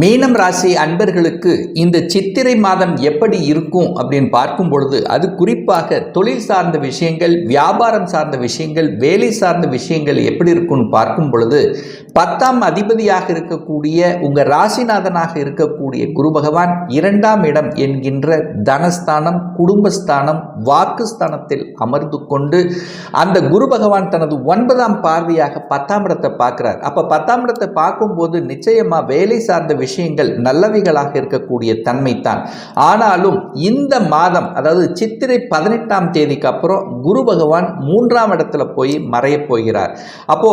மீனம் ராசி அன்பர்களுக்கு இந்த சித்திரை மாதம் எப்படி இருக்கும் அப்படின்னு பார்க்கும் பொழுது அது குறிப்பாக தொழில் சார்ந்த விஷயங்கள் வியாபாரம் சார்ந்த விஷயங்கள் வேலை சார்ந்த விஷயங்கள் எப்படி இருக்கும்னு பார்க்கும் பொழுது பத்தாம் அதிபதியாக இருக்கக்கூடிய உங்கள் ராசிநாதனாக இருக்கக்கூடிய குரு பகவான் இரண்டாம் இடம் என்கின்ற தனஸ்தானம் குடும்பஸ்தானம் வாக்குஸ்தானத்தில் அமர்ந்து கொண்டு அந்த குரு பகவான் தனது ஒன்பதாம் பார்வையாக பத்தாம் இடத்தை பார்க்கிறார். அப்போ பத்தாம் இடத்தை பார்க்கும்போது நிச்சயமா வேலை சார்ந்த விஷயங்கள் நல்லவைகளாக இருக்கக்கூடிய தன்மைத்தான் ஆனாலும் இந்த மாதம் அதாவது சித்திரை பதினெட்டாம் தேதிக்கு அப்புறம் குரு பகவான் மூன்றாம் இடத்துல போய் மறையப் போகிறார். அப்போ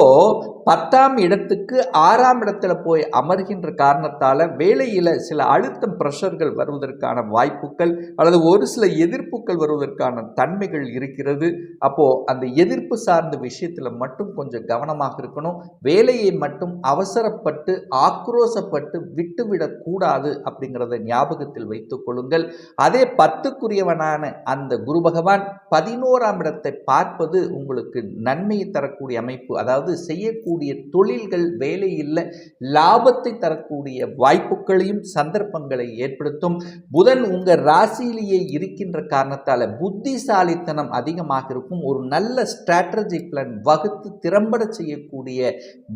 பத்தாம் இடத்துக்கு ஆறாம் இடத்துல போய் அமர்கின்ற காரணத்தால் வேலையில் சில அழுத்தம் ப்ரெஷர்கள் வருவதற்கான வாய்ப்புகள் அல்லது ஒரு சில எதிர்ப்புகள் வருவதற்கான தன்மைகள் இருக்கிறது. அப்போது அந்த எதிர்ப்பு சார்ந்த விஷயத்தில் மட்டும் கொஞ்சம் கவனமாக இருக்கணும். வேலையை மட்டும் அவசரப்பட்டு ஆக்ரோசப்பட்டு விட்டுவிடக்கூடாது அப்படிங்கிறத ஞாபகத்தில் வைத்துக் கொள்ளுங்கள். அதே பத்துக்குரியவனான அந்த குரு பகவான் பதினோராம் இடத்தை பார்ப்பது உங்களுக்கு நன்மையை தரக்கூடிய அமைப்பு. அதாவது செய்யக்கூடிய தொழில்கள் வேலையில் லாபத்தை தரக்கூடிய வாய்ப்புகளையும் சந்தர்ப்பங்களை ஏற்படுத்தும். புதன் உங்கள் ராசியிலேயே இருக்கின்ற காரணத்தால் புத்திசாலித்தனம் அதிகமாக இருக்கும். ஒரு நல்ல ஸ்ட்ராட்டஜி பிளான் வகுத்து திறம்பட செய்யக்கூடிய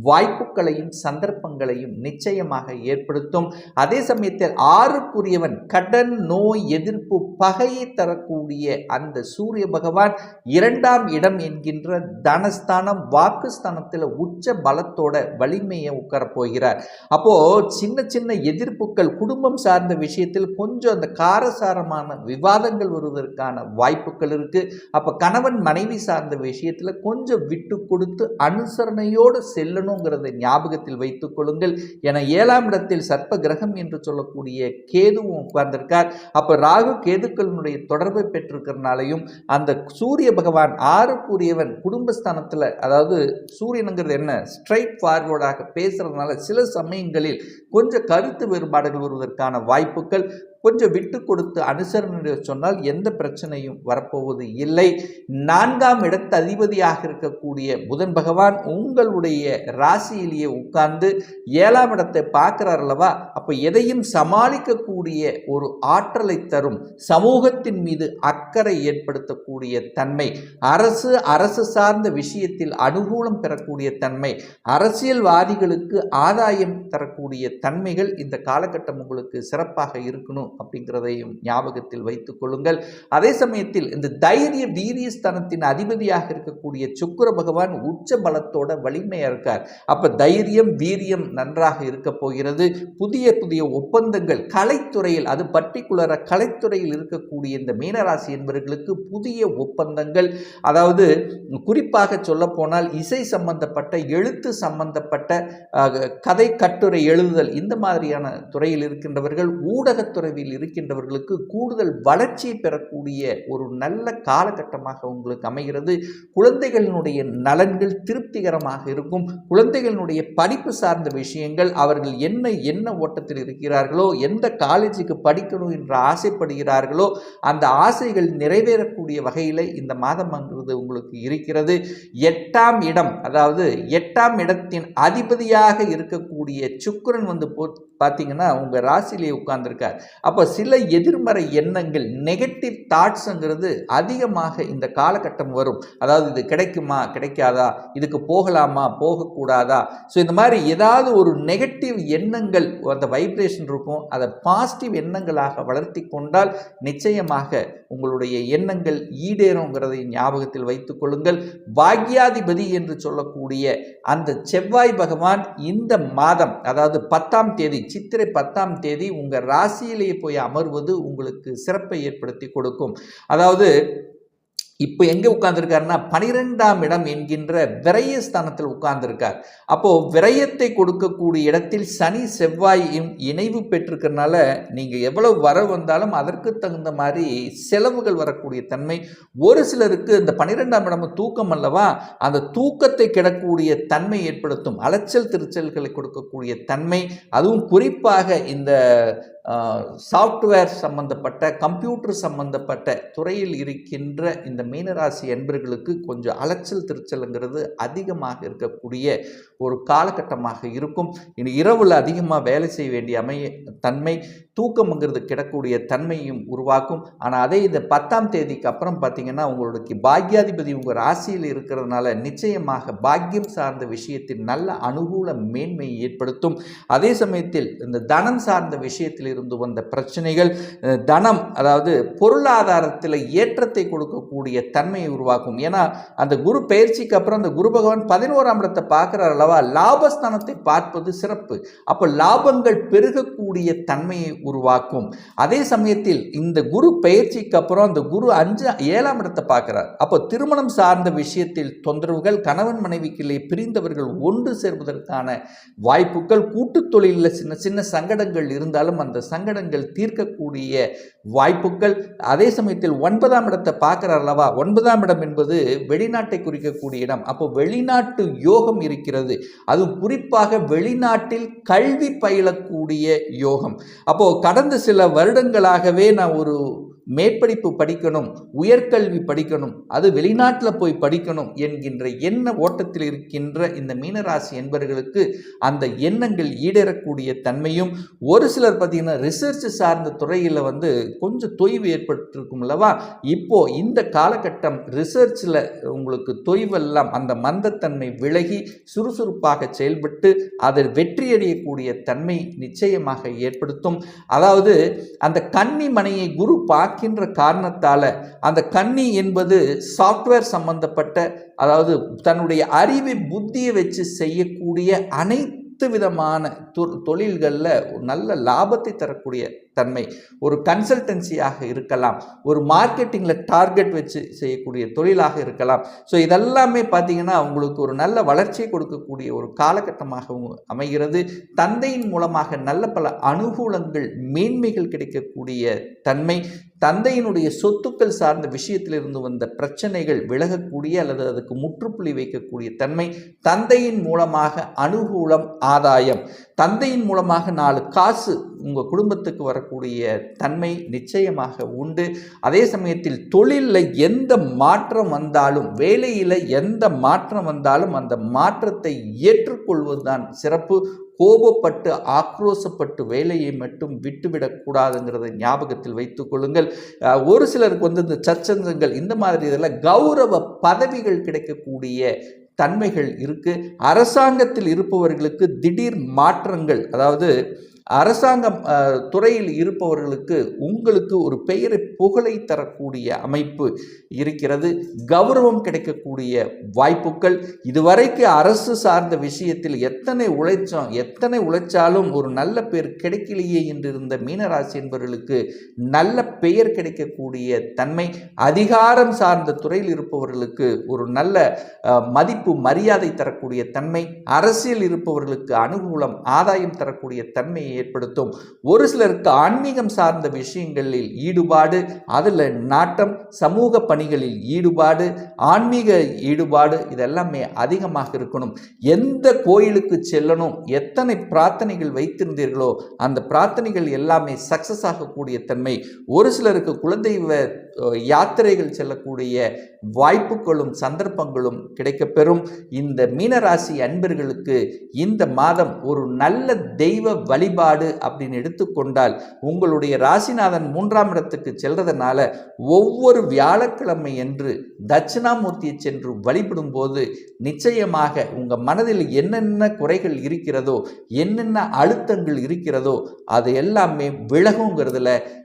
வாய்ப்புகளையும் சந்தர்ப்பங்களையும் நிச்சயமாக ஏற்படுத்தும். அதே சமயத்தில் ஆறுக்குரியவன் கடன் நோய் எதிர்ப்பு பகையை தரக்கூடிய அந்த சூரிய பகவான் இரண்டாம் இடம் என்கின்ற தனஸ்தானம் வாக்குஸ்தானத்தில் உச்ச பலத்தோட வலிமையை உட்கார போகிறார். அப்போ சின்ன சின்ன எதிர்ப்புகள் குடும்பம் சார்ந்த விஷயத்தில் கொஞ்சம் அந்த காரசாரமான விவாதங்கள் வருவதற்கான வாய்ப்புகள் இருக்குது அப்போ கணவன் மனைவி சார்ந்த விஷயத்தில் கொஞ்சம் விட்டு கொடுத்து அனுசரணையோடு செல்லணுங்கிறத ஞாபகத்தில் வைத்துக் கொள்ளுங்கள். என ஏழாம் இடத்தில் சர்ப்ப கிரகம் என்று சொல்லக்கூடிய கேதுவும் உட்கார்ந்திருக்கார். அப்போ ராகு கேதுக்களினுடைய தொடர்பை பெற்றிருக்கிறனாலையும் அந்த சூரிய பகவான் ஆறுக்குரியவன் குடும்பஸ்தானத்தில் அதாவது சூரியனுங்கிறது என்ன? ஸ்ட்ரைட் ஃபார்வர்டாக பேசுறதுனால சில சமயங்களில் கொஞ்சம் கருத்து வேறுபாடுகள் வருவதற்கான வாய்ப்புகள் கொஞ்சம் விட்டு கொடுத்து அனுசரணை சொன்னால் எந்த பிரச்சனையும் வரப்போவது இல்லை. நான்காம் இடத்து அதிபதியாக இருக்கக்கூடிய புதன் பகவான் உங்களுடைய ராசியிலேயே உட்கார்ந்து ஏழாம் இடத்தை பார்க்கிறார் அல்லவா? அப்போ எதையும் சமாளிக்கக்கூடிய ஒரு ஆற்றலை தரும். சமூகத்தின் மீது அக்கறை ஏற்படுத்தக்கூடிய தன்மை. அரசு அரசு சார்ந்த விஷயத்தில் அனுகூலம் பெறக்கூடிய தன்மை. அரசியல்வாதிகளுக்கு ஆதாயம் தரக்கூடிய தன்மைகள் இந்த காலகட்டம் உங்களுக்கு சிறப்பாக இருக்கணும். அப்படிங்கிறதையும் ஞாபகத்தில் வைத்துக் கொள்ளுங்கள். அதே சமயத்தில் இந்த தைரிய வீரியஸ்தானத்தின் அதிபதியாக இருக்கக்கூடிய சுக்கிர பகவான் உச்ச பலத்தோட வலிமையாக இருக்கார். அப்போ தைரியம் வீரியம் நன்றாக இருக்க போகிறது. புதிய புதிய ஒப்பந்தங்கள் கலைத்துறையில் அது பர்டிகுலராக கலைத்துறையில் இருக்கக்கூடிய இந்த மீனராசி என்பவர்களுக்கு புதிய ஒப்பந்தங்கள். அதாவது குறிப்பாக சொல்லப்போனால் இசை சம்பந்தப்பட்ட எழுத்து சம்பந்தப்பட்ட கதை கட்டுரை எழுதுதல் இந்த மாதிரியான துறையில் இருக்கின்றவர்கள் ஊடகத்துறை பதவியில் இருக்கின்றவர்களுக்கு கூடுதல் வளர்ச்சியை பெறக்கூடிய ஒரு நல்ல காலகட்டமாக உங்களுக்கு அமைகிறது. குழந்தைகளினுடைய நலன்கள் திருப்திகரமாக இருக்கும். குழந்தைகளினுடைய படிப்பு சார்ந்த விஷயங்கள் அவர்கள் என்ன என்ன ஓட்டத்தில் இருக்கிறார்களோ எந்த காலேஜுக்கு படிக்கணும் என்று ஆசைப்படுகிறார்களோ அந்த ஆசைகள் நிறைவேறக்கூடிய வகையில் இந்த மாதம்ங்கிறது உங்களுக்கு இருக்கிறது. எட்டாம் இடம் அதாவது எட்டாம் இடத்தின் அதிபதியாக இருக்கக்கூடிய சுக்கரன் வந்து போ பார்த்தீங்கன்னா உங்கள் ராசியிலே உட்கார்ந்துருக்கார். அப்போ சில எதிர்மறை எண்ணங்கள் நெகட்டிவ் தாட்ஸுங்கிறது அதிகமாக இந்த காலகட்டம் வரும். அதாவது இது கிடைக்குமா கிடைக்காதா இதுக்கு போகலாமா போகக்கூடாதா? ஸோ இந்த மாதிரி ஏதாவது ஒரு நெகட்டிவ் எண்ணங்கள் அந்த வைப்ரேஷன் இருக்கும் அதை பாசிட்டிவ் எண்ணங்களாக வளர்த்தி கொண்டால் நிச்சயமாக உங்களுடைய எண்ணங்கள் ஈடேறுங்கிறதை ஞாபகத்தில் வைத்துக் கொள்ளுங்கள். பாக்யாதிபதி என்று சொல்லக்கூடிய அந்த செவ்வாய் பகவான் இந்த மாதம் அதாவது பத்தாம் தேதி சித்திரை பத்தாம் தேதி உங்கள் ராசியிலே போய் அமர்வது உங்களுக்கு சிறப்பை ஏற்படுத்தி கொடுக்கும். அதாவது இப்போ எங்கே உட்கார்ந்துருக்காருன்னா பனிரெண்டாம் இடம் என்கின்ற விரயஸ்தானத்தில் உட்கார்ந்துருக்கார். அப்போது விரயத்தை கொடுக்கக்கூடிய இடத்தில் சனி செவ்வாயும் இணைவு பெற்றிருக்கிறனால நீங்கள் எவ்வளவு வர வந்தாலும் அதற்கு தகுந்த மாதிரி செலவுகள் வரக்கூடிய தன்மை. ஒரு சிலருக்கு இந்த பனிரெண்டாம் இடம் தூக்கம் அல்லவா அந்த தூக்கத்தை கிடக்கூடிய தன்மை ஏற்படுத்தும். அலைச்சல் திருச்சல்களை கொடுக்கக்கூடிய தன்மை. அதுவும் குறிப்பாக இந்த சாஃப்ட்வேர் சம்பந்தப்பட்ட கம்ப்யூட்டர் சம்பந்தப்பட்ட துறையில் இருக்கின்ற இந்த மீனராசி என்பர்களுக்கு கொஞ்சம் அலைச்சல் திருச்சல்ங்கிறது அதிகமாக இருக்கக்கூடிய ஒரு காலகட்டமாக இருக்கும். இனி இரவில் அதிகமாக வேலை செய்ய வேண்டிய அமைய தன்மை தூக்கம்ங்கிறது கிடக்கூடிய தன்மையும் உருவாக்கும். ஆனால் அதே இந்த பத்தாம் தேதிக்கு அப்புறம் பார்த்தீங்கன்னா உங்களுக்கு பாக்யாதிபதி உங்கள் ராசியில் இருக்கிறதுனால நிச்சயமாக பாக்கியம் சார்ந்த விஷயத்தில் நல்ல அனுகூல மேன்மையை ஏற்படுத்தும். அதே சமயத்தில் இந்த தனம் சார்ந்த விஷயத்தில் இருந்து வந்த பிரச்சனைகள் தனம் அதாவது பொருளாதாரத்தில் ஏற்றத்தை கொடுக்கக்கூடிய தன்மையை உருவாக்கும். ஏன்னா அந்த குரு பயிற்சிக்கு அப்புறம் அந்த குரு பகவான் பதினோராம் இடத்தை பார்க்குற அளவா லாபஸ்தானத்தை பார்ப்பது சிறப்பு. அப்போ லாபங்கள் பெருகக்கூடிய தன்மையை உருவாக்கும். அதே சமயத்தில் இந்த குரு பயிற்சிக்கு அப்புறம் அந்த குரு அஞ்சு ஏழாம் இடத்தை பார்க்கிறார். அப்போ திருமணம் சார்ந்த விஷயத்தில் தொந்தரவுகள் கணவன் மனைவிக்கிலே பிரிந்தவர்கள் ஒன்று சேர்வதற்கான வாய்ப்புகள் கூட்டுத் தொழிலில் சின்ன சின்ன சங்கடங்கள் இருந்தாலும் அந்த சங்கடங்கள் தீர்க்கக்கூடிய வாய்ப்புகள். அதே சமயத்தில் ஒன்பதாம் இடத்தை பார்க்குறார் அல்லவா? ஒன்பதாம் இடம் என்பது வெளிநாட்டை குறிக்கக்கூடிய இடம். அப்போ வெளிநாட்டு யோகம் இருக்கிறது. அதுவும் குறிப்பாக வெளிநாட்டில் கல்வி பயிலக்கூடிய யோகம். அப்போது கடந்த சில வருடங்களாகவே நான் ஒரு மேற்படிப்பு படிக்கணும் உயர்கல்வி படிக்கணும் அது வெளிநாட்டில் போய் படிக்கணும் என்கின்ற எண்ண ஓட்டத்தில் இருக்கின்ற இந்த மீனராசி என்பவர்களுக்கு அந்த எண்ணங்கள் ஈடேறக்கூடிய தன்மையும் ஒரு சிலர் பார்த்தீங்கன்னா ரிசர்ச் சார்ந்த துறையில் வந்து கொஞ்சம் தொய்வு ஏற்பட்டிருக்கும் அல்லவா? இப்போ இந்த காலகட்டம் ரிசர்ச்சில் உங்களுக்கு தொய்வெல்லாம் அந்த மந்தத்தன்மை விலகி சுறுசுறுப்பாக செயல்பட்டு அதில் வெற்றியடையக்கூடிய தன்மை நிச்சயமாக ஏற்படுத்தும். அதாவது அந்த கன்னி மனையை குரு பார்க்கின்ற காரணத்தால் அந்த கன்னி என்பது சாஃப்ட்வேர் சம்பந்தப்பட்ட அதாவது தன்னுடைய அறிவை புத்தியை வச்சு செய்யக்கூடிய அனைத்து விதமான தொ தொழில்களில் ஒரு நல்ல லாபத்தை தரக்கூடிய தன்மை. ஒரு கன்சல்டன்சியாக இருக்கலாம் ஒரு மார்க்கெட்டிங்கில் டார்கெட் வச்சு செய்யக்கூடிய தொழிலாக இருக்கலாம். ஸோ இதெல்லாமே பார்த்தீங்கன்னா அவங்களுக்கு ஒரு நல்ல வளர்ச்சியை கொடுக்கக்கூடிய ஒரு காலகட்டமாக அமைகிறது. தந்தையின் மூலமாக நல்ல பல அனுகூலங்கள் மேன்மைகள் கிடைக்கக்கூடிய தன்மை. தந்தையினுடைய சொத்துக்கள் சார்ந்த விஷயத்திலிருந்து வந்த பிரச்சனைகள் விலகக்கூடிய அல்லது அதுக்கு முற்றுப்புள்ளி வைக்கக்கூடிய தன்மை தந்தையின் மூலமாக அனுகூலம் ஆதாயம். தந்தையின் மூலமாக நாலு காசு உங்கள் குடும்பத்துக்கு வரக்கூடிய தன்மை நிச்சயமாக உண்டு. அதே சமயத்தில் தொழிலில் எந்த மாற்றம் வந்தாலும் வேலையில் எந்த மாற்றம் வந்தாலும் அந்த மாற்றத்தை ஏற்றுக்கொள்வதுதான் சிறப்பு. கோபப்பட்டு ஆக்ரோசப்பட்டு வேலையை மட்டும் விட்டுவிடக்கூடாதுங்கிறத ஞாபகத்தில் வைத்துக் கொள்ளுங்கள். ஒரு சிலருக்கு வந்து இந்த சச்சந்தங்கள் இந்த மாதிரி இதெல்லாம் கௌரவ பதவிகள் கிடைக்கக்கூடிய தன்மைகள் இருக்குது அரசாங்கத்தில் இருப்பவர்களுக்கு திடீர் மாற்றங்கள் அதாவது அரசாங்கம் துறையில் இருப்பவர்களுக்கு உங்களுக்கு ஒரு பெயரை புகழை தரக்கூடிய அமைப்பு இருக்கிறது. கௌரவம் கிடைக்கக்கூடிய வாய்ப்புகள். இதுவரைக்கு அரசு சார்ந்த விஷயத்தில் எத்தனை உழைச்சோம் எத்தனை உழைச்சாலும் ஒரு நல்ல பேர் கிடைக்கலையே என்றிருந்த மீனராசி என்பவர்களுக்கு நல்ல பெயர் கிடைக்கக்கூடிய தன்மை. அதிகாரம் சார்ந்த துறையில் இருப்பவர்களுக்கு ஒரு நல்ல மதிப்பு மரியாதை தரக்கூடிய தன்மை. அரசியல் இருப்பவர்களுக்கு அனுகூலம் ஆதாயம் தரக்கூடிய தன்மையை ஏற்படுத்தும். ஒரு சிலருக்கு ஆன்மீகம் சார்ந்த விஷயங்களில் ஈடுபாடு அதில் நாட்டம் சமூக பணிகளில் ஈடுபாடு ஆன்மீக ஈடுபாடு இதெல்லாமே அதிகமாக இருக்கணும். எந்த கோயிலுக்கு செல்லணும் எத்தனை பிரார்த்தனைகள் வைத்திருந்தீர்களோ அந்த பிரார்த்தனைகள் எல்லாமே சக்சஸ் ஆகக்கூடிய தன்மை. ஒரு சிலருக்கு குலதெய்வ யாத்திரைகள் செல்லக்கூடிய வாய்ப்புகளும் சந்தர்ப்பங்களும் கிடைக்கப்பெறும். இந்த மீனராசி அன்பர்களுக்கு இந்த மாதம் ஒரு நல்ல தெய்வ வழிபாடு அப்படின்னு எடுத்துக்கொண்டால் உங்களுடைய ராசிநாதன் மூன்றாம் இடத்துக்கு செல்றதுனால ஒவ்வொரு வியாழக்கிழமை என்று தட்சிணாமூர்த்தியை சென்று வழிபடும் போது நிச்சயமாக உங்கள் மனதில் என்னென்ன குறைகள் இருக்கிறதோ என்னென்ன அழுத்தங்கள் இருக்கிறதோ அது எல்லாமே விலகுங்கிறதுல